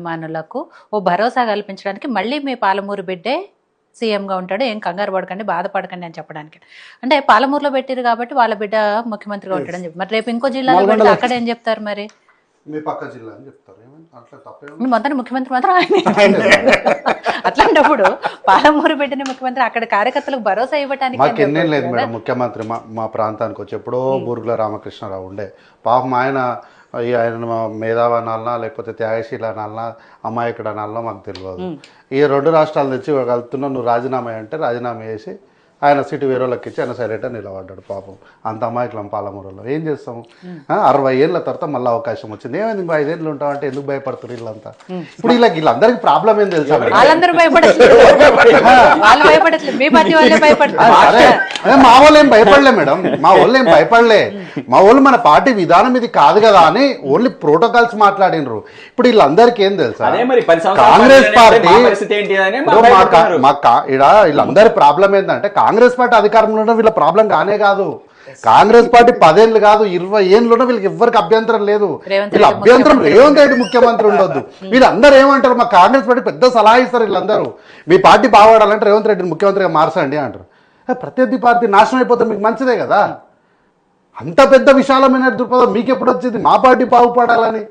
అభిమానులకు ఓ భరోసా కల్పించడానికి మళ్ళీ మీ పాలమూరు బిడ్డే సీఎంగా ఉంటాడు. ఏం కంగారు పడకండి బాధపడకండి అని చెప్పడానికి. అంటే పాలమూరులో పెట్టారు కాబట్టి వాళ్ళ బిడ్డ ముఖ్యమంత్రిగా ఉంటాడని చెప్పి. మరి రేపు ఇంకో జిల్లాలో పెడితే. అక్కడ ఏం చెప్తారు మరి? మీ పక్క జిల్లా అని చెప్తారు. ఏమని? అట్లా తప్పేమో మొత్తం ముఖ్యమంత్రి మాత్రం ఆయన. అట్లాంటప్పుడు పాలమూరు బిడ్డని ముఖ్యమంత్రి అక్కడ కార్యకర్తలకు భరోసా ఇవ్వడానికి మాకు ఎన్నేం లేదు మేడం. ముఖ్యమంత్రి మా మా ప్రాంతానికి వచ్చి ఎప్పుడో బూరుగుల రామకృష్ణారావు ఉండే. పాపం ఆయన ఆయన మా మేధావి అనాలనా లేకపోతే త్యాగశీల అనాలనా అమాయకుడు అనాలనా మాకు తెలియదు ఈ రెండు రాష్ట్రాలు తెచ్చి కలుపుతున్నా నువ్వు రాజీనామా అంటే రాజీనామా చేసి ఆయన సీటు వేరే వాళ్ళకి ఇచ్చి ఆయన సైలెంట్గా నిలబడ్డాడు పాపం. అంత అమాయకులం పాలమూరులో. ఏం చేస్తాము ఆ, అరవై ఏళ్ళ తర్వాత మళ్ళీ అవకాశం వచ్చింది. ఏమైంది? ఇంకో ఐదేళ్ళు ఉంటావు అంటే ఎందుకు భయపడుతున్నారు వీళ్ళంతా? ఇప్పుడు ఇలా వీళ్ళందరికీ ప్రాబ్లం ఏం తెలుసా మీ వాళ్ళే ఏం భయపడలే మేడం. మా వాళ్ళు ఏం భయపడలే. మా వాళ్ళు మన పార్టీ విధానం ఇది కాదు కదా అని ఓన్లీ ప్రోటోకాల్స్ మాట్లాడినరు. ఇప్పుడు వీళ్ళందరికీ ఏం తెలుసా? కాంగ్రెస్ పార్టీ మా వీళ్ళందరి ప్రాబ్లం ఏంటంటే కాంగ్రెస్ పార్టీ అధికారంలో ఉండడం వీళ్ళ ప్రాబ్లం కానే కాదు. కాంగ్రెస్ పార్టీ పదేళ్ళు కాదు ఇరవై ఏళ్ళు ఉన్న వీళ్ళకి ఎవరికి అభ్యంతరం లేదు. వీళ్ళ అభ్యంతరం రేవంత్ రెడ్డి ముఖ్యమంత్రి ఉండొద్దు. వీళ్ళందరూ ఏమంటారు? మా కాంగ్రెస్ పార్టీ పెద్ద సలహా ఇస్తారు వీళ్ళందరూ. మీ పార్టీ బాగుపడాలంటే రేవంత్ రెడ్డిని ముఖ్యమంత్రిగా మార్చండి అంటారు. ప్రత్యర్థి పార్టీ నాశనం అయిపోతే మీకు మంచిదే కదా? అంత పెద్ద విశాలమైన దృక్పథం మీకు ఎప్పుడు వచ్చింది? మా పార్టీ బాగుపడాలని.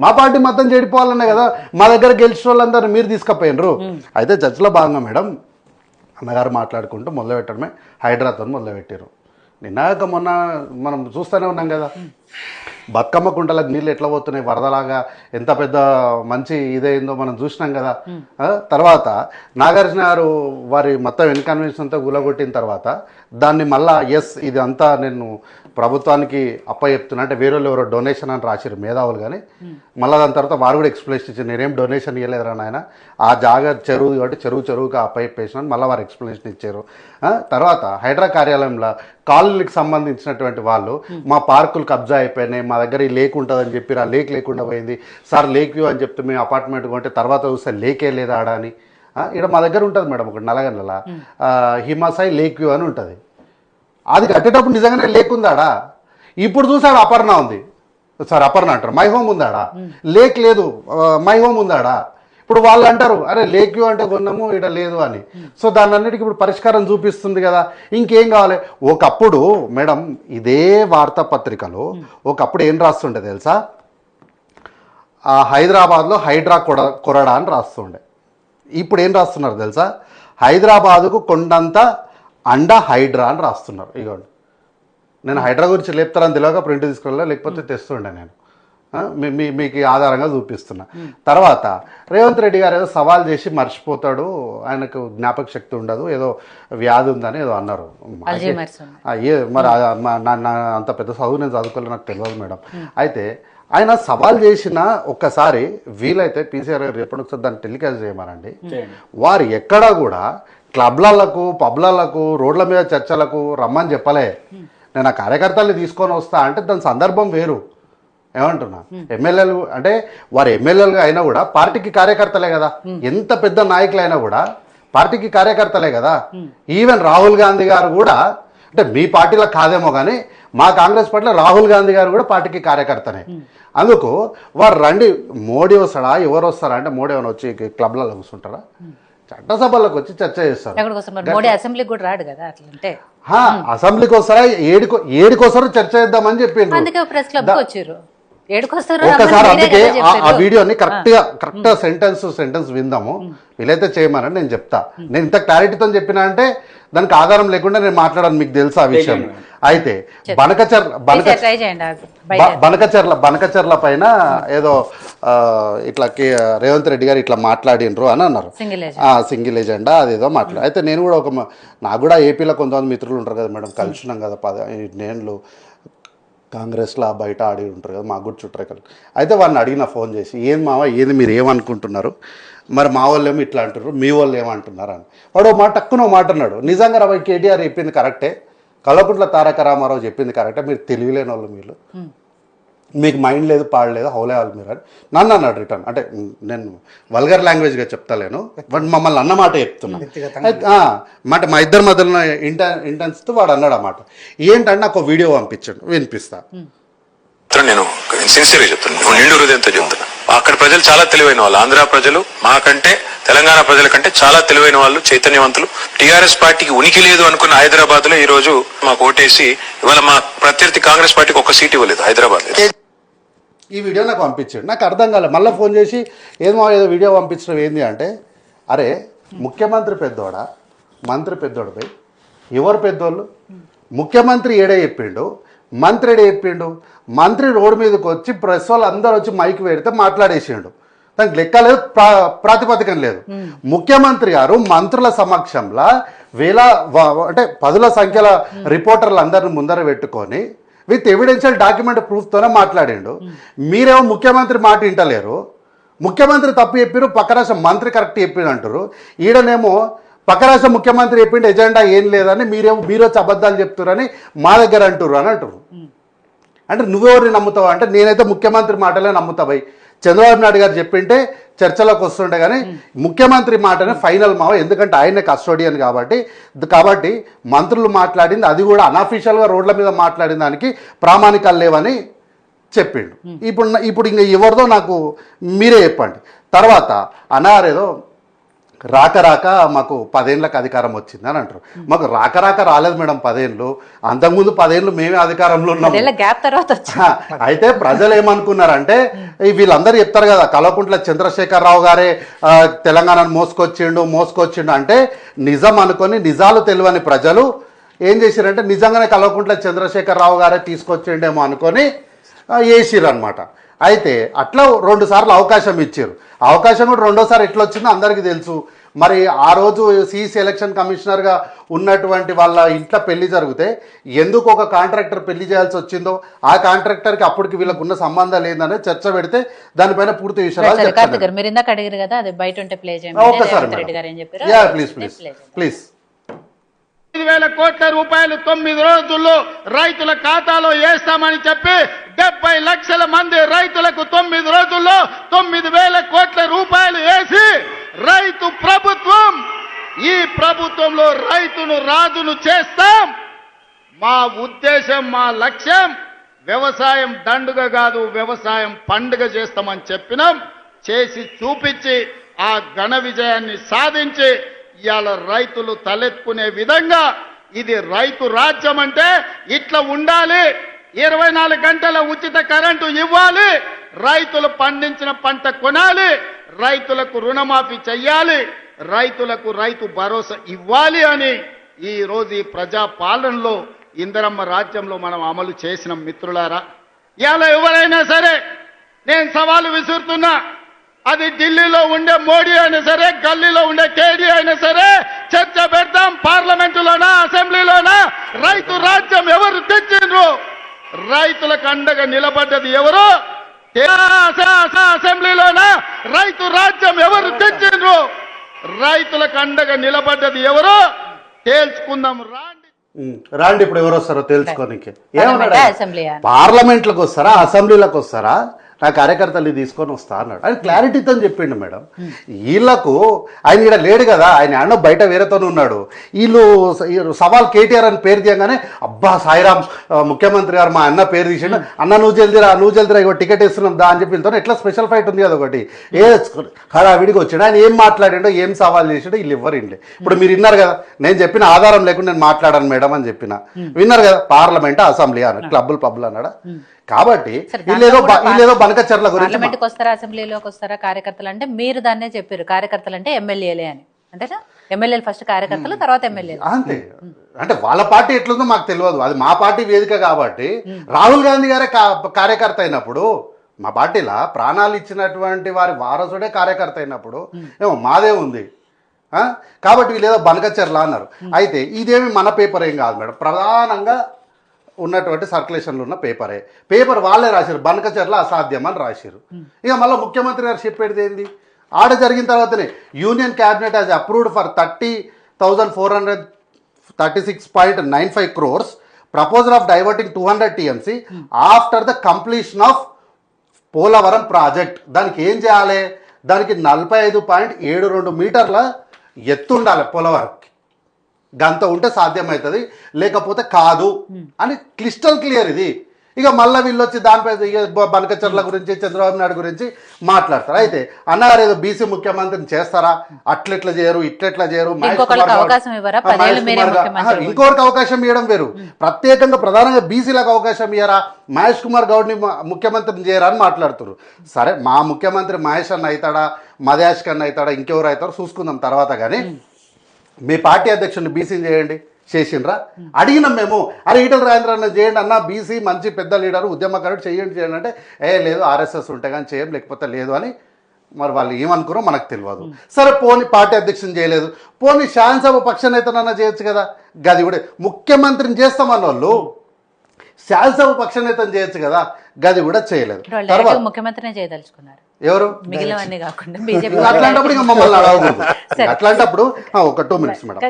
మా పార్టీ మొత్తం చెడిపోవాలనే కదా మా దగ్గర గెలిచిన వాళ్ళందరూ మీరు తీసుకుపోయినరు. అయితే చర్చలో భాగంగా మేడం అన్నగారు మాట్లాడుకుంటూ మొదలుపెట్టడమే హైదరాబాద్తో మొదలుపెట్టారు నిన్నాక మొన్న మనం చూస్తూనే ఉన్నాం కదా. బతుకమ్మ కుంటలకు నీళ్ళు ఎట్లా పోతున్నాయి? వరదలాగా ఎంత పెద్ద మంచి ఇదైందో మనం చూసినాం కదా. తర్వాత నాగార్జున గారు వారి మొత్తం ఇన్కన్వెన్షన్ అంతా గులగొట్టిన తర్వాత దాన్ని మళ్ళా ఎస్ ఇది అంతా నేను ప్రభుత్వానికి అప్ప చెప్తున్నా అంటే వేరే వాళ్ళు ఎవరో డొనేషన్ అని రాసిరు మేధావులు కానీ మళ్ళీ దాని తర్వాత వారు కూడా ఎక్స్ప్లెనేషన్ ఇచ్చారు. నేనేం డొనేషన్ ఇవ్వలేదురా నాయన. ఆ జాగా చెరువు కాబట్టి చెరువు చెరువుగా అప్ప చెప్పేసిన మళ్ళీ వారు ఎక్స్ప్లెనేషన్ ఇచ్చారు. తర్వాత హైడ్రా కార్యాలయంలో కాలనీకి సంబంధించినటువంటి వాళ్ళు మా పార్కులు కబ్జా అయిపోయినాయి మా దగ్గర ఈ లేక్ ఉంటుందని చెప్పి ఆ లేక్ లేకుండా పోయింది. సార్ లేక్ వ్యూ అని చెప్తే మేము అపార్ట్మెంట్ కొంటే తర్వాత చూస్తే లేకే లేదా ఆడ అని. ఇక్కడ మా దగ్గర ఉంటుంది మేడం ఒకటి నలగండ్ల హిమాసాయి లేక్ వ్యూ అని ఉంటుంది. అది కట్టేటప్పుడు నిజంగానే లేక్ ఉందాడా? ఇప్పుడు చూసాడు అపర్ణ ఉంది. సార్ అపర్ణ అంటారు. మై హోమ్ ఉందాడా? లేక్ లేదు. మై హోమ్ ఉందాడా? ఇప్పుడు వాళ్ళు అంటారు అరే లేక్ అంటే కొన్నాము ఇక్కడ లేదు అని. సో దాని అన్నిటికీ ఇప్పుడు పరిష్కారం చూపిస్తుంది కదా. ఇంకేం కావాలి? ఒకప్పుడు మేడం ఇదే వార్తాపత్రికలో ఒకప్పుడు ఏం రాస్తుండే తెలుసా? ఆ హైదరాబాద్లో హైడ్రా కొడ కొరడా అని రాస్తుండే. ఇప్పుడు ఏం రాస్తున్నారు తెలుసా? హైదరాబాదుకు కొండంత అండ హైడ్రా అని రాస్తున్నారు. ఇగోండి. నేను హైడ్రా గురించి లేపుతారని తెలియక ప్రింట్ తీసుకెళ్ళా లేకపోతే తెస్తుండే నేను. మీ- మీ మీకు ఆధారంగా చూపిస్తున్నా. తర్వాత రేవంత్ రెడ్డి గారు ఏదో సవాల్ చేసి మర్చిపోతాడు ఆయనకు జ్ఞాపక శక్తి ఉండదు ఏదో వ్యాధి ఉందని ఏదో అన్నారు. ఏ మరి అంత పెద్ద చదువు నేను చదువుకోలేదు నాకు తెలియదు మేడం. అయితే ఆయన సవాల్ చేసిన ఒక్కసారి వీలైతే పీసీఆర్ గారు ఎప్పుడు ఒకసారి దాన్ని టెలికాస్ట్ చేయమనండి. వారు ఎక్కడా కూడా క్లబ్లకు పబ్లకు రోడ్ల మీద చర్చలకు రమ్మని చెప్పలే. నేను ఆ కార్యకర్తల్ని తీసుకొని వస్తా అంటే దాని సందర్భం వేరు. ఏమంటున్నా? ఎమ్మెల్యేలు అంటే వారు ఎమ్మెల్యేలుగా అయినా కూడా పార్టీకి కార్యకర్తలే కదా. ఎంత పెద్ద నాయకులైనా కూడా పార్టీకి కార్యకర్తలే కదా. ఈవెన్ రాహుల్ గాంధీ గారు కూడా అంటే మీ పార్టీలో కాదేమో కానీ మా కాంగ్రెస్ పార్టీలో రాహుల్ గాంధీ గారు కూడా పార్టీకి కార్యకర్తనే. అందుకు వారు రండి మోడీ వస్తాడా ఎవరు వస్తారా అంటే మోడీ ఏమైనా వచ్చి క్లబ్లలో కూర్చుంటారా? చట్టసభలకు వచ్చి చర్చ చేస్తారు. మోడీ అసెంబ్లీకి కూడా రాడు కదా అట్లంటే. అసెంబ్లీకి వస్తారా? ఏడుకో ఏడుకోసారో చర్చ చేద్దామని చెప్పిండ్రు. అందుకే ప్రెస్ క్లబ్ వచ్చారు. ఏడుకొస్తారు ఒకసారి అందుకే ఆ- వీడియోని కరెక్ట్గా కరెక్ట్గా సెంటెన్స్ సెంటెన్స్ విందాము. వీలైతే చేయమని నేను చెప్తా. నేను ఇంత క్లారిటీతో చెప్పినా అంటే దానికి ఆధారం లేకుండా నేను మాట్లాడాను మీకు తెలుసు ఆ విషయం. అయితే బనకచర్ బనకచర్ల బనకచర్ల పైన ఏదో ఇట్లా కే- రేవంత్ రెడ్డి గారు ఇట్లా మాట్లాడినరు అని అన్నారు. సింగిల్ ఏజ్ ఆ, సింగిల్ ఏజెండా అదేదో మాట్లాడు అయితే నేను కూడా ఒక నాకు కూడా ఏపీలో కొంతమంది మిత్రులు ఉంటారు కదా మేడం కలిసినాం కదా పద నేను కాంగ్రెస్లో బయట ఆడి ఉంటారు కదా మాకు కూడా చుట్టరకలు అయితే వాడిని అడిగిన ఫోన్ చేసి ఏం మావా ఏది మీరు ఏమనుకుంటున్నారు? మరి మా వాళ్ళు ఏమో ఇట్లా అంటారు మీ వాళ్ళు ఏమంటున్నారు? అని. వాడు ఓ మాట టక్కున మాట అన్నాడు. నిజంగా రాబోయే కేటీఆర్ చెప్పింది కరెక్టే. కలకుంట్ల తారక రామారావు చెప్పింది కరెక్టే. మీరు తెలివిలేని వాళ్ళు మీరు మీకు మైండ్ లేదు పాడలేదు హౌలే వాళ్ళు మీరు అని. నన్ను అన్నాడు రిటర్న్. అంటే నేను వల్గర్ లాంగ్వేజ్గా చెప్తలేను బట్ మమ్మల్ని అన్నమాట చెప్తున్నా. మాట మా ఇద్దరి మధ్యలో ఇంట ఇంటెన్స్తో వాడు అన్నాడు అన్నమాట. ఏంటంటే నాకు ఒక వీడియో పంపించాడు వినిపిస్తా. నేను సిన్సియర్గా చెప్తాను నిండు హృదయంతో చెప్తాను అక్కడ ప్రజలు చాలా తెలివైన వాళ్ళు. ఆంధ్ర ప్రజలు మాకంటే తెలంగాణ ప్రజల కంటే చాలా తెలివైన వాళ్ళు చైతన్యవంతులు. టీఆర్ఎస్ పార్టీకి ఉనికి లేదు అనుకున్న హైదరాబాద్లో ఈ రోజు మాకు ఓటేసి ఇవాళ మా ప్రత్యర్థి కాంగ్రెస్ పార్టీకి ఒక సీట్ ఇవ్వలేదు హైదరాబాద్లో ఈ వీడియో నాకు పంపించాడు. నాకు అర్థం కాలేదు మళ్ళీ ఫోన్ చేసి ఏమో ఏదో వీడియో పంపించడం ఏంది? అంటే అరే ముఖ్యమంత్రి పెద్దోడా? మంత్రి పెద్దోడిపై. ఎవరు పెద్దోళ్ళు? ముఖ్యమంత్రి ఏడే చెప్పిండు? మంత్రి ఏడే చెప్పిండు? మంత్రి రోడ్డు మీదకి వచ్చి ప్రెస్ వాళ్ళు అందరూ వచ్చి మైక్ పెడితే మాట్లాడేసిండు. దానికి లెక్క లేదు ప్రా ప్రాతిపదికం లేదు. ముఖ్యమంత్రి గారు మంత్రుల సమక్షంలో వేల అంటే పదుల సంఖ్యల రిపోర్టర్లు అందరిని ముందర పెట్టుకొని విత్ ఎవిడెన్షియల్ డాక్యుమెంట్ ప్రూఫ్తోనే మాట్లాడిండు. మీరేమో ముఖ్యమంత్రి మాట వింటలేరు. ముఖ్యమంత్రి తప్పు చెప్పారు పక్క రాష్ట్ర మంత్రి కరెక్ట్ చెప్పిండు అంటారు ఈడనేమో పక్క రాష్ట్ర ముఖ్యమంత్రి చెప్పిండు ఎజెండా ఏం లేదని మీరేమో మీరు వచ్చి అబద్ధాలు చెప్తారని మా దగ్గర అంటారు అని అంటారు అంటే నువ్వెవరిని నమ్ముతావు? అంటే నేనైతే ముఖ్యమంత్రి మాటలే నమ్ముతా భయ్ చంద్రబాబు నాయుడు గారు చెప్పింటే చర్చలోకి వస్తుండే కానీ ముఖ్యమంత్రి మాటనే ఫైనల్ మావ ఎందుకంటే ఆయనే కస్టోడియన్ కాబట్టి. కాబట్టి మంత్రులు మాట్లాడింది అది కూడా అనఫీషియల్గా రోడ్ల మీద మాట్లాడిన దానికి ప్రామాణికాలు లేవని చెప్పిండు. ఇప్పుడు ఇప్పుడు ఇంకా ఎవరిదో నాకు మీరే చెప్పండి. తర్వాత అన్నారేదో రాక రాక మాకు పదేళ్ళకి అధికారం వచ్చింది అని అంటారు. మాకు రాక రాక రాలేదు మేడం పదేళ్ళు. అంతకుముందు పదేళ్ళు మేమే అధికారంలో ఉన్నాము. పదేళ్ళ గ్యాప్ తర్వాత అయితే ప్రజలు ఏమనుకున్నారంటే వీళ్ళందరూ చెప్తారు కదా కలవకుంట్ల చంద్రశేఖరరావు గారే తెలంగాణను మోసుకొచ్చిండు మోసుకొచ్చిండు అంటే నిజం అనుకొని నిజాలు తెలియని ప్రజలు ఏం చేశారంటే నిజంగానే కలవకుంట్ల చంద్రశేఖరరావు గారే తీసుకొచ్చిండేమో అనుకొని వేసిరు అనమాట అయితే అట్లా రెండు సార్లు అవకాశం ఇచ్చారు. అవకాశం కూడా రెండోసారి ఎట్లా వచ్చిందో అందరికీ తెలుసు. మరి ఆ రోజు సిఈసి ఎలక్షన్ కమిషనర్గా ఉన్నటువంటి వాళ్ళ ఇంట్లో పెళ్ళి జరిగితే ఎందుకు ఒక కాంట్రాక్టర్ పెళ్ళి చేయాల్సి వచ్చిందో ఆ కాంట్రాక్టర్కి అప్పటికి వీళ్ళకు ఉన్న సంబంధం లేదని చర్చ పెడితే దానిపైన పూర్తి విషయాలు మీరు ఇందాక అడిగారు కదా అది బయట ఉంటే ప్లే చేయండి. ప్లీజ్ ప్లీజ్ ప్లీజ్ వేల కోట్ల రూపాయలు తొమ్మిది రోజుల్లో రైతుల ఖాతాలో వేస్తామని చెప్పి డెబ్బై లక్షల మంది రైతులకు తొమ్మిది రోజుల్లో తొమ్మిది వేల కోట్ల రూపాయలు వేసి రైతు ప్రభుత్వం ఈ ప్రభుత్వంలో రైతును రాజును చేస్తాం. మా ఉద్దేశం మా లక్ష్యం వ్యవసాయం దండుగ కాదు వ్యవసాయం పండుగ చేస్తామని చెప్పినాం. చేసి చూపించి ఆ ఘన విజయాన్ని సాధించి ఇవాళ రైతులు తలెత్తుకునే విధంగా ఇది రైతు రాజ్యం అంటే ఇట్లా ఉండాలి. ఇరవై నాలుగు గంటల ఉచిత కరెంటు ఇవ్వాలి. రైతులు పండించిన పంట కొనాలి. రైతులకు రుణమాఫీ చెయ్యాలి. రైతులకు రైతు భరోసా ఇవ్వాలి అని ఈ రోజు ఈ ప్రజా పాలనలో ఇందరమ్మ రాజ్యంలో మనం అమలు చేసిన మిత్రులారా. ఇవాళ ఎవరైనా సరే నేను సవాలు విసురుతున్నా. అది ఢిల్లీలో ఉండే మోడీ అయినా సరే గల్లీలో ఉండే కేడీ అయినా సరే చర్చ పెడతాం పార్లమెంటులోనా అసెంబ్లీలోనా? రైతు రాజ్యం ఎవరు తెచ్చిండ్రు? రైతులకు అండగా నిలబడ్డది ఎవరు? అసెంబ్లీలోనా? రైతు రాజ్యం ఎవరు తెచ్చిండ్రు? రైతులకు అండగా నిలబడ్డది ఎవరు? తేల్చుకుందాం రాండి. రాండి ఇప్పుడు ఎవరు వస్తారో తెలుసుకోనికి ఏమన్నాడు? పార్లమెంట్లకు వస్తారా అసెంబ్లీలకు వస్తారా? నా కార్యకర్తలు తీసుకొని వస్తా అన్నాడు. ఆయన క్లారిటీతో చెప్పిండు మేడం. వీళ్ళకు ఆయన ఇక్కడ లేడు కదా ఆయన ఆడో బయట వేరేతో ఉన్నాడు. వీళ్ళు సవాల్ కేటీఆర్ అని పేరు తీయగానే అబ్బా సాయిరామ్ ముఖ్యమంత్రి గారు మా అన్న పేరు తీసిండు. అన్న నువ్వు జల్దిరా నువ్వు జల్దిరా ఇగో టికెట్ ఇస్తున్నాం దా అని చెప్పి వీళ్ళతో ఎట్లా స్పెషల్ ఫైట్ ఉంది కదా ఒకటి. ఏ హరా విడికి వచ్చాడు. ఆయన ఏం మాట్లాడిండో ఏం సవాల్ చేసాడో వీళ్ళు ఇవ్వరు ఇండి ఇప్పుడు మీరు విన్నారు కదా నేను చెప్పిన ఆధారం లేకుండా నేను మాట్లాడాను మేడం అని చెప్పిన. విన్నారు కదా పార్లమెంట్ అసెంబ్లీ అన్నాడు క్లబ్బులు పబ్బులు అన్నాడా? కాబట్టి వీళ్ళేదో వీళ్ళేదో బనకచర్ల గురించి పార్లమెంట్కి వస్తారా అసెంబ్లీలోకి వస్తారా కార్యకర్తలు అంటే మీరు దాన్నే చెప్పారు కార్యకర్తలు అంటే ఎమ్మెల్యేలే అని. అంతేనా? ఎమ్మెల్యేలు ఫస్ట్ కార్యకర్తలు తర్వాత ఎమ్మెల్యేలు. అంతే. అంటే వాళ్ళ పార్టీ ఎట్లుందో మాకు తెలియదు. అది మా పార్టీ వేదిక కాబట్టి రాహుల్ గాంధీ గారే కార్యకర్త అయినప్పుడు మా పార్టీలా ప్రాణాలు ఇచ్చినటువంటి వారి వారసుడే కార్యకర్త అయినప్పుడు ఏమో మాదే ఉంది. ఆ? కాబట్టి వీళ్ళు ఏదో బనకచర్ల అన్నారు. అయితే ఇదేమి మన పేపర్ ఏం కాదు మేడం. ప్రధానంగా ఉన్నటువంటి సర్క్యులేషన్లో ఉన్న పేపరే పేపర్ వాళ్ళే రాశారు. బనకచర్ల అసాధ్యం అని రాశారు. ఇక మళ్ళీ ముఖ్యమంత్రి గారు చెప్పేది ఏంది? ఆడ జరిగిన తర్వాతనే union cabinet has approved for thirty thousand four hundred thirty six point nine five crores proposal of diverting two hundred TMC after the completion of Polavaram project. దానికి ఏం చేయాలి? దానికి నలభై ఐదు పాయింట్ ఏడు రెండు మీటర్ల ఎత్తు ఉండాలి పోలవరంకి గంత ఉంటే సాధ్యమవుతుంది లేకపోతే కాదు అని క్లిస్టల్ క్లియర్ ఇది. ఇక మళ్ళీ వీళ్ళు వచ్చి దానిపై బనకచర్ల గురించి చంద్రబాబు నాయుడు గురించి మాట్లాడతారు. అయితే అన్నగారు ఏదో బీసీ ముఖ్యమంత్రిని చేస్తారా? అట్లెట్లా చేయరు ఇట్లెట్లా చేయరు? ఇంకొకరికి అవకాశం ఇవ్వడం వేరు. ప్రత్యేకంగా ప్రధానంగా బీసీలకు అవకాశం ఇయ్యరా? మహేష్ కుమార్ గౌడ్ని ముఖ్యమంత్రిని చేయరా అని మాట్లాడుతున్నారు సరే మా ముఖ్యమంత్రి మహేష్ అన్న అవుతాడా మదేష్ కన్నా అవుతాడా ఇంకెవరు అవుతారో చూసుకుందాం తర్వాత కానీ మీ పార్టీ అధ్యక్షుడిని బీసీని చేయండి చేసిండ్రా? అడిగినాం మేము అరే ఈటల రాజేంద్ర అన్న చేయండి అన్న బీసీ మంచి పెద్ద లీడర్ ఉద్యమకారుడు చేయండి చేయండి. అంటే ఏ లేదు ఆర్ఎస్ఎస్ ఉంటే కానీ చేయం లేకపోతే లేదు అని మరి వాళ్ళు ఏమనుకున్నారో మనకు తెలియదు. సరే పోనీ పార్టీ అధ్యక్షుని చేయలేదు. పోనీ శాసనసభ పక్ష నేతనన్నా చేయొచ్చు కదా. గది కూడా ముఖ్యమంత్రిని చేస్తామన్న వాళ్ళు శాసనసభ పక్ష నేతను చేయొచ్చు కదా. గది కూడా చేయలేదు. తర్వాత ముఖ్యమంత్రినే చేయదలుచుకున్నారు. ఎవరు? మిగిలినవన్నీ కాకుండా బీజేపీ అట్లాంటప్పుడు ఇంకా మమ్మల్ని అడగకూడదు అట్లాంటప్పుడు ఒక టూ మినిట్స్ మేడం.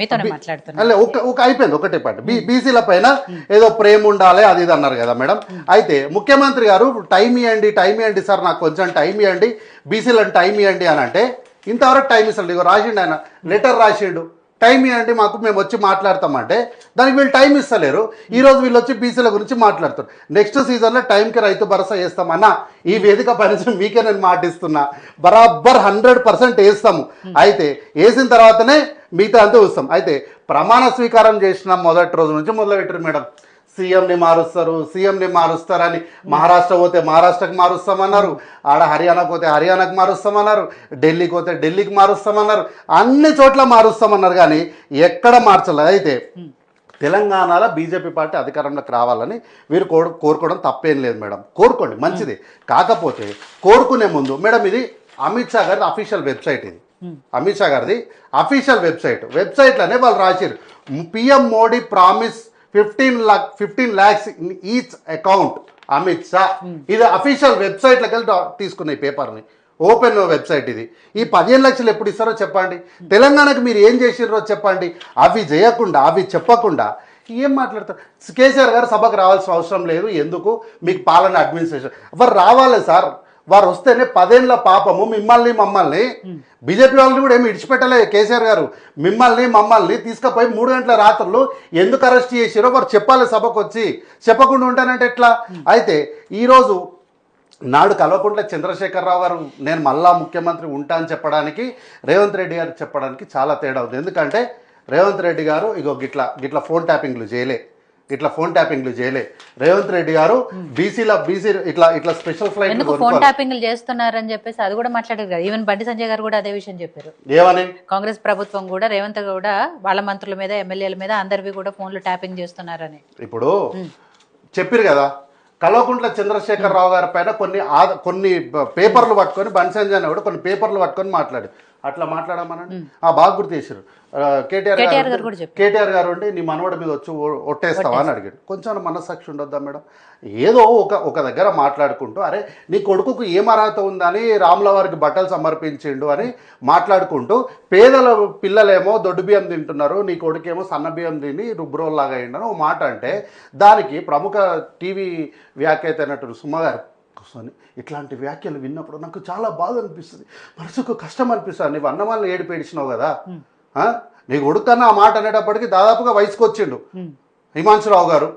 మీతోనే మాట్లాడుతున్నా. ఒక అయిపోయింది ఒకటే పాట. బీసీల పైన ఏదో ప్రేమ ఉండాలి అది ఇది అన్నారు కదా మేడం. అయితే ముఖ్యమంత్రి గారు టైం ఇవ్వండి టైం ఇవ్వండి సార్ నాకు కొంచెం టైం ఇవ్వండి బీసీలను టైం ఇవ్వండి అని అంటే ఇంతవరకు టైం ఇస్తాడు ఇగో రాసిండు ఆయన లెటర్ రాసిండు టైం ఇవ్వండి మాకు మేము వచ్చి మాట్లాడతామంటే దానికి వీళ్ళు టైం ఇస్తలేరు. ఈ రోజు వీళ్ళు వచ్చి బీసీల గురించి మాట్లాడుతారు నెక్స్ట్ సీజన్లో టైంకి రైతు భరోసా వేస్తామన్నా ఈ వేదిక పనిచేసి మీకే నేను మాటిస్తున్నా బరాబర్ హండ్రెడ్ పర్సెంట్ వేస్తాము. అయితే వేసిన తర్వాతనే మిగతా అంతా చూస్తాం. అయితే ప్రమాణ స్వీకారం చేసిన మొదటి రోజు నుంచి మొదలుపెట్టారు మేడం. సీఎంని మారుస్తారు సీఎంని మారుస్తారని మహారాష్ట్ర పోతే మహారాష్ట్రకి మారుస్తామన్నారు ఆడ హర్యానాకు పోతే హర్యానాకు మారుస్తామన్నారు ఢిల్లీకి పోతే ఢిల్లీకి మారుస్తామన్నారు అన్ని చోట్ల మారుస్తామన్నారు కానీ ఎక్కడ మార్చలేదు అయితే తెలంగాణలో బీజేపీ పార్టీ అధికారంలోకి రావాలని వీరు కోరు కోరుకోవడం తప్పేం లేదు మేడం. కోరుకోండి మంచిది. కాకపోతే కోరుకునే ముందు మేడం ఇది అమిత్ షా గారి అఫీషియల్ వెబ్సైట్ ఇది. అమిత్ షా గారిది అఫీషియల్ వెబ్సైట్. వెబ్సైట్లోనే వాళ్ళు రాశారు PM Modi promise fifteen lakh fifteen lakhs in each account Amit Shah ఇది అఫీషియల్ వెబ్సైట్లోకి వెళ్ళి తీసుకున్న ఈ పేపర్ని ఓపెన్ వెబ్సైట్ ఇది. ఈ పదిహేను లక్షలు ఎప్పుడు ఇస్తారో చెప్పండి. తెలంగాణకు మీరు ఏం చేసిర్రో చెప్పండి. అవి చేయకుండా అవి చెప్పకుండా ఏం మాట్లాడతారు? కేసీఆర్ గారు సభకు రావాల్సిన అవసరం లేదు. ఎందుకు? మీకు పాలన అడ్మినిస్ట్రేషన్ వారు రావాలి సార్? వారు వస్తేనే పదేళ్ళ పాపము మిమ్మల్ని మమ్మల్ని. బీజేపీ వాళ్ళని కూడా ఏమి ఇడిచిపెట్టలే కేసీఆర్ గారు. మిమ్మల్ని మమ్మల్ని తీసుకుపోయి మూడు గంటల రాత్రులు ఎందుకు అరెస్ట్ చేసిరో వారు చెప్పాలి సభకు వచ్చి చెప్పకుండా ఉంటానంటే ఎట్లా? అయితే ఈరోజు నాడు కల్వకుంట్ల చంద్రశేఖరరావు గారు నేను మళ్ళా ముఖ్యమంత్రి ఉంటా అని చెప్పడానికి రేవంత్ రెడ్డి గారు చెప్పడానికి చాలా తేడా ఉంది. ఎందుకంటే రేవంత్ రెడ్డి గారు ఇగో గిట్లా గిట్లా ఫోన్ ట్యాపింగ్లు చేయలే. ఇట్లా ఫోన్ ట్యాపింగ్లు చేయలే. రేవంత్ రెడ్డి గారు బీసీల బీసీ ఇట్లా ఇట్లా స్పెషల్ ఫ్లైట్ ఎందుకు ఫోన్ ట్యాపింగ్లు చేస్తున్నారని చెప్పేసి అది కూడా మాట్లాడారు కదా. ఈవెన్ బండి సంజయ్ గారు కూడా అదే విషయం చెప్పారు. ఏమని? కాంగ్రెస్ ప్రభుత్వం కూడా రేవంత్ కూడా వాళ్ళ మంత్రుల మీద ఎమ్మెల్యేల మీద అందరివి కూడా ఫోన్లు ట్యాపింగ్ చేస్తున్నారని. ఇప్పుడు చెప్పిరు కదా కల్వకుంట్ల చంద్రశేఖరరావు గారి పైన కొన్ని కొన్ని పేపర్లు పట్టుకొని బన్సంజయ్ కూడా కొన్ని పేపర్లు పట్టుకొని మాట్లాడు. అట్లా మాట్లాడమనండి. ఆ బాగా గుర్తు చేశారు. కేటీఆర్ గారు. కేటీఆర్ గారు ఉండి నీ మనవడి మీద వచ్చి ఒట్టేస్తావా అని అడిగాడు. కొంచెం మనస్సాక్షి ఉండొద్దా మేడం? ఏదో ఒక ఒక దగ్గర మాట్లాడుకుంటూ అరే నీ కొడుకుకు ఏం అర్హత ఉందని రాముల వారికి బట్టలు సమర్పించిండు అని మాట్లాడుకుంటూ పేదల పిల్లలేమో దొడ్డు బియ్యం తింటున్నారు నీ కొడుకేమో సన్న బియ్యం తిని రుబ్రోల్లాగా అయ్యిండని ఒక మాట అంటే దానికి ప్రముఖ టీవీ వ్యాఖ్యాత అయినట్టు సుమ గారు కూర్చొని ఇట్లాంటి వ్యాఖ్యలు విన్నప్పుడు నాకు చాలా బాధ అనిపిస్తుంది. మనసుకు కష్టం అనిపిస్తుంది. నువ్వు అన్నమాలను ఏడు పేడిచినావు కదా? నీ కొడుకన్నా ఆ మాట అనేటప్పటికి దాదాపుగా వయసుకు వచ్చిండు. హిమాంశురావు గారు.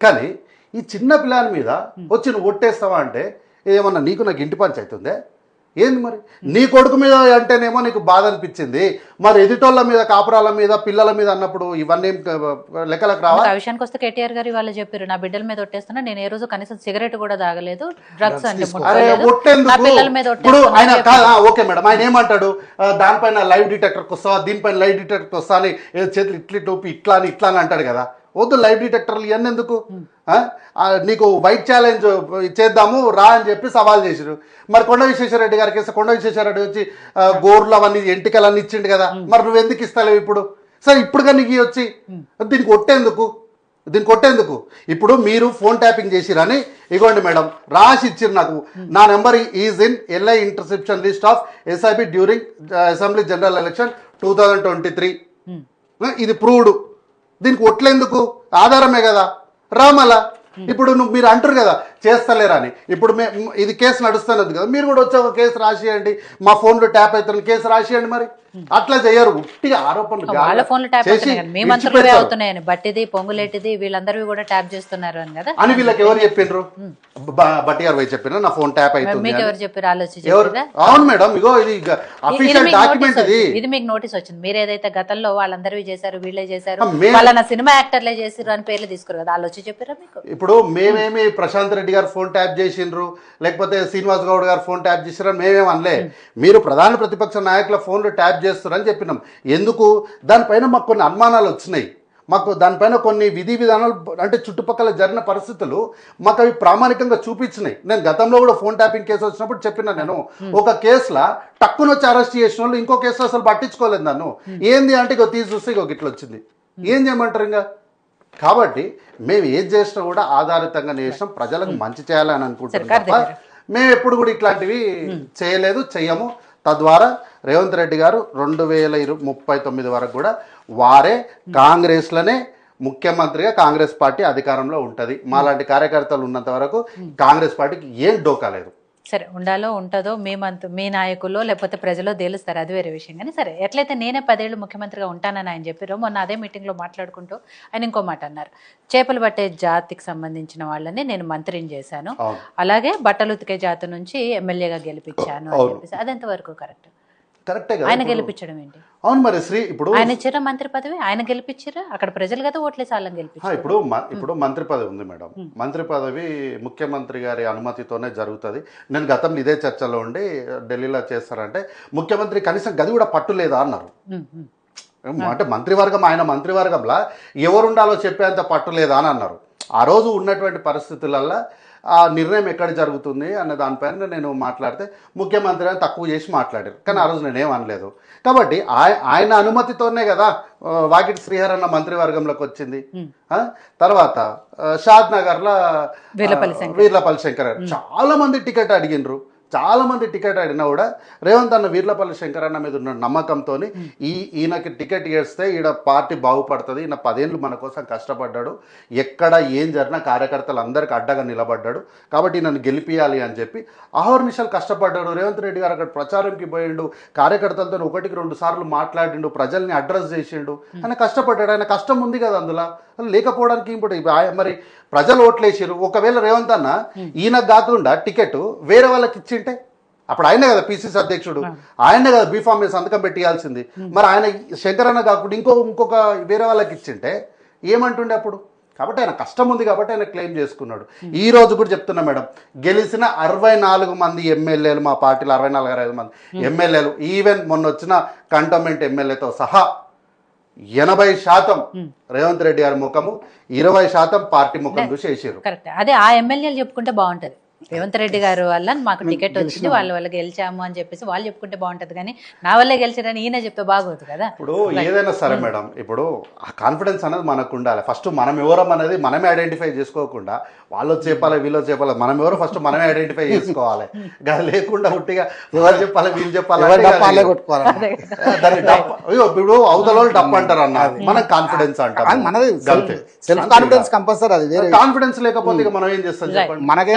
కానీ ఈ చిన్న పిల్లని మీద వచ్చి నువ్వు ఒట్టేస్తావా అంటే ఏమన్నా నీకు నాకు ఇంటి పంచాయతీ ఉందే? ఏంది మరి? నీ కొడుకు మీద అంటేనేమో నీకు బాధ అనిపించింది. మరి ఎదుటోళ్ళ మీద కాపురాల మీద పిల్లల మీద అన్నప్పుడు ఇవన్నీ లెక్కలకు రావా? ఆ విషయానికి వస్తే కేటీఆర్ గారు వాళ్ళు చెప్పారు నా బిడ్డల మీద ఒట్టేస్తున్నా నేను ఏ రోజు కనీసం సిగరెట్ కూడా తాగలేదు డ్రగ్స్ అంటే పిల్లల మీద ఇప్పుడు ఆయన ఓకే మేడం. ఆయన ఏమంటాడు? దానిపైన లైవ్ డిటెక్టర్కి వస్తావా? దీనిపైన లైవ్ డిటెక్టర్కి వస్తా అని చేతులు ఇట్లి టోపి ఇట్లా అని ఇట్లా అని అంటాడు కదా. వద్దు లైవ్ డిటెక్టర్లు ఇవన్నీ ఎందుకు? నీకు వైట్ ఛాలెంజ్ చేద్దాము రా అని చెప్పి సవాల్ చేసిరు మరి కొండ విశ్వేశ్వరరెడ్డి గారికి ఇస్తే కొండ విశ్వేశ్వరరెడ్డి వచ్చి గోర్లు అవన్నీ ఎంటికలు అన్ని ఇచ్చిండు కదా. మరి నువ్వు ఎందుకు ఇస్తలేవు ఇప్పుడు? సరే ఇప్పుడు కానీ నీకు వచ్చి. దీనికి ఒట్టేందుకు దీన్ని కొట్టేందుకు ఇప్పుడు మీరు ఫోన్ ట్యాపింగ్ చేసిరని ఇగోండి మేడం రాసి ఇచ్చిరు నాకు. నా number is in LI interception list of SIB during assembly general election two thousand twenty three ఇది ప్రూవ్డ్. దీనికి ఒట్లెందుకు? ఆధారమే కదా. రామలా ఇప్పుడు నువ్వు మీరు అంటారు కదా చేస్తలేరని. ఇప్పుడు మే ఇది కేసు నడుస్తున్నది కదా. మీరు కూడా వచ్చి ఒక కేసు రాసియండి. మా ఫోన్లో ట్యాప్ అవుతుంది. కేసు రాసియండి మరి. అట్లా చేయరు. ఉట్టిగా ఆరోపణలు వాళ్ళ ఫోన్లు ట్యాప్ మీ విడిచిపెడతారు. అవుతున్నాయని. బట్టిది పొంగులేటిది వీళ్ళందరివి కూడా ట్యాప్ చేస్తున్నారు అని కదా. అని వీళ్ళకి ఎవరు చెప్పిండ్రు బట్టి గారు పోయి చెప్పిన నా ఫోన్ ట్యాప్ అవుతుంది మీకు. ఎవరు చెప్పారు ఆలోచి ఎవరు? చెప్పారా అవును మేడం. ఇగో ఇది అఫీషియల్ డాక్యుమెంట్ ఇది. ఇది మీకు నోటీస్ వచ్చింది. మీరు ఏదైతే గతంలో వాళ్ళందరివి చేశారు వీళ్ళే చేశారు వాళ్ళ సినిమా యాక్టర్లే చేసారు అని పేర్లు తీసుకురు కదా. వచ్చి చెప్పారా మీకు? ఇప్పుడు మేమేమి ప్రశాంత్ రెడ్డి గారు ఫోన్ ట్యాప్ చేసిండ్రు లేకపోతే శ్రీనివాస్ గౌడ్ గారు ఫోన్ ట్యాప్ చేసిరని మేమేం అనలే. మీరు ప్రధాన ప్రతిపక్ష నాయకుల ఫోన్లు ట్యాప్ చేస్తున్నారని చెప్పినాం. ఎందుకు? దానిపైన మాకు కొన్ని అనుమానాలు వచ్చినాయి. మాకు దానిపైన కొన్ని విధి విధానాలు అంటే చుట్టుపక్కల జరిగిన పరిస్థితులు మాకు అవి ప్రామాణికంగా చూపించినాయి. నేను గతంలో కూడా ఫోన్ ట్యాపింగ్ కేసు వచ్చినప్పుడు చెప్పిన నేను. ఒక కేసులో టక్కున వచ్చి అరెస్ట్ చేసిన వాళ్ళు ఇంకో కేసులో అసలు పట్టించుకోలేదు నన్ను. ఏంది అంటే ఇగో తీసి చూస్తే ఇగో ఇట్లా వచ్చింది. ఏం చేయమంటారు ఇంకా? కాబట్టి మేము ఏది చేసినా కూడా ఆధారితంగా చేసినాం. ప్రజలకు మంచి చేయాలని అనుకుంటున్నాం మేము ఎప్పుడు కూడా ఇట్లాంటివి చేయలేదు చెయ్యము. తద్వారా రేవంత్ రెడ్డి గారు రెండు వేల ఇరు ముప్పై తొమ్మిది వరకు కూడా వారే కాంగ్రెస్లోనే ముఖ్యమంత్రిగా కాంగ్రెస్ పార్టీ అధికారంలో ఉంటుంది. మాలాంటి కార్యకర్తలు ఉన్నంత వరకు కాంగ్రెస్ పార్టీకి ఏం డోకా లేదు. సరే ఉండాలో ఉంటుందో మీ మంత్ మీ నాయకుల్లో లేకపోతే ప్రజలో తేలుస్తారు అది వేరే విషయం. కానీ సరే ఎట్లయితే నేనే పదేళ్ళు ముఖ్యమంత్రిగా ఉంటానని ఆయన చెప్పారో మొన్న అదే మీటింగ్లో మాట్లాడుకుంటూ ఆయన ఇంకో మాట అన్నారు. చేపలు పట్టే జాతికి సంబంధించిన వాళ్ళని నేను మంత్రిని చేశాను. అలాగే బట్టలు ఉతికే జాతి నుంచి ఎమ్మెల్యేగా గెలిపించాను అని. చెప్పేసి అది ఎంతవరకు కరెక్ట్? కరెక్టే కదా ఆయన గెలిపించడం ఏంటి? అవును మరి శ్రీ ఇప్పుడు ఆయన ఇచ్చారా మంత్రి పదవి? ఆయన గెలిపించారా? అక్కడ ప్రజలు కదా ఓట్లేసి వాళ్ళని ఆ, గెలిపించారు ఇప్పుడు ఇప్పుడు మంత్రి పదవి ఉంది మేడం. మంత్రి పదవి ముఖ్యమంత్రి గారి అనుమతితోనే జరుగుతుంది. నేను గతంలో ఇదే చర్చలో ఉండి ఢిల్లీలో చేస్తారంటే ముఖ్యమంత్రి కనీసం గది కూడా పట్టులేదా అన్నారు. అంటే మంత్రివర్గం ఆయన మంత్రివర్గంలో ఎవరు ఉండాలో చెప్పేంత పట్టులేదా అని అన్నారు. ఆ రోజు ఉన్నటువంటి పరిస్థితులల్లో ఆ నిర్ణయం ఎక్కడ జరుగుతుంది అన్న దానిపైన నేను మాట్లాడితే ముఖ్యమంత్రి అని తక్కువ చేసి మాట్లాడారు. కానీ ఆ రోజు నేనేం అనలేదు. కాబట్టి ఆయ- ఆయన అనుమతితోనే కదా వాకిటి శ్రీహర్ అన్న మంత్రివర్గంలోకి వచ్చింది. ఆ, తర్వాత షాద్ నగర్లో వీర్లపల్లి శంకర్. చాలా మంది టికెట్ అడిగినరు చాలా మంది టికెట్ అడిగినా కూడా రేవంత్ అన్న వీర్లపల్లి శంకర్ అన్న మీద ఉన్న నమ్మకంతో ఈ ఈయనకి టికెట్ ఇస్తే ఈడ పార్టీ బాగుపడుతుంది. ఈయన పదేళ్ళు మన కోసం కష్టపడ్డాడు. ఎక్కడ ఏం జరిగినా కార్యకర్తలు అందరికి అడ్డగా నిలబడ్డాడు. కాబట్టి నన్ను గెలిపియాలి అని చెప్పి అహర్నిశలు కష్టపడ్డాడు. రేవంత్ రెడ్డి గారు అక్కడ ప్రచారంకి పోయిండు. కార్యకర్తలతో ఒకటికి రెండు సార్లు మాట్లాడిండు. ప్రజల్ని అడ్రస్ చేసిండు. ఆయన కష్టపడ్డాడు. ఆయన కష్టం ఉంది కదా అందులో. లేకపోవడానికి ఇప్పుడు మరి ప్రజలు ఓట్లేసారు ఒకవేళ రేవంత్ అన్న ఈయన కాకుండా టికెట్ వేరే వాళ్ళకి ఇచ్చింటే? అప్పుడు ఆయనే కదా పిసిసి అధ్యక్షుడు. ఆయనే కదా బీఫామ్ మీద సంతకం పెట్టియాల్సింది. మరి ఆయన శంకర్ అన్న కాకుండా ఇంకో ఇంకొక వేరే వాళ్ళకి ఇచ్చింటే ఏమంటుండే అప్పుడు? కాబట్టి ఆయన కష్టం ఉంది కాబట్టి ఆయన క్లెయిమ్ చేసుకున్నాడు. ఈ రోజు కూడా చెప్తున్నా మేడం గెలిచిన అరవై నాలుగు మంది ఎమ్మెల్యేలు మా పార్టీలో అరవై నాలుగు అరవై ఐదు మంది ఎమ్మెల్యేలు. ఈవెన్ మొన్న వచ్చిన కంటోన్మెంట్ ఎమ్మెల్యేతో సహా ఎనభై శాతం రేవంత్ రెడ్డి గారి ముఖము ఇరవై శాతం పార్టీ ముఖం చూసి వేసారు కరెక్ట్. అదే ఆ ఎమ్మెల్యేలు చెప్పుకుంటే బాగుంటది. రేవంత్ రెడ్డి గారు వల్ల మాకు టికెట్ వచ్చింది వాళ్ళ వల్ల గెలిచాము అని చెప్పేసి వాళ్ళు చెప్పుకుంటే బాగుంటది. కానీ నా వల్లే గెలిచారని ఈయన చెప్తే బాగోదు కదా. ఇప్పుడు ఏదైనా సరే మేడం ఇప్పుడు ఆ కాన్ఫిడెన్స్ అనేది మనకు ఉండాలి. ఫస్ట్ మనం ఎవరం అనేది మనమే ఐడెంటిఫై చేసుకోకుండా వాళ్ళు వచ్చి చెప్పాలి వీళ్ళు చెప్పాలి. మనం ఎవరో ఫస్ట్ మనమే ఐడెంటిఫై చేసుకోవాలి. అది లేకుండా ఉట్టిగా ఎవరు చెప్పాలి వీళ్ళు చెప్పాలి కొట్టుకోవాలి ఇప్పుడు అవతల వాళ్ళు డప్ అంటారు అన్న. మనం కాన్ఫిడెన్స్ అంటాం అది మనది. సెల్ఫ్ కాన్ఫిడెన్స్ కంపల్సరీ అది వేరే కాన్ఫిడెన్స్ లేకపోతే మనం ఏం చేస్తాం చెప్పండి. మనకే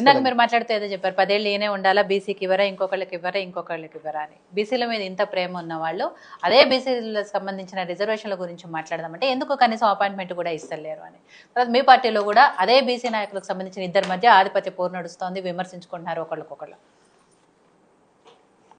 ఇందాక మీరు మాట్లాడుతూ ఏదో చెప్పారు. పదేళ్ళు ఈయనే ఉండాలా? బీసీకి ఇవ్వరా? ఇంకొకళ్ళకి ఇవ్వరా? ఇంకొకళ్ళకి ఇవ్వరా అని. బీసీల మీద ఇంత ప్రేమ ఉన్న వాళ్ళు అదే బీసీలకు సంబంధించిన రిజర్వేషన్ల గురించి మాట్లాడదామంటే ఎందుకు కనీసం అపాయింట్మెంట్ కూడా ఇస్తలేరు అని. తర్వాత మీ పార్టీలో కూడా అదే బీసీ నాయకులకు సంబంధించిన ఇద్దరి మధ్య ఆధిపత్య పోరు నడుస్తోంది. విమర్శించుకుంటున్నారు ఒకళ్ళకొకళ్ళు.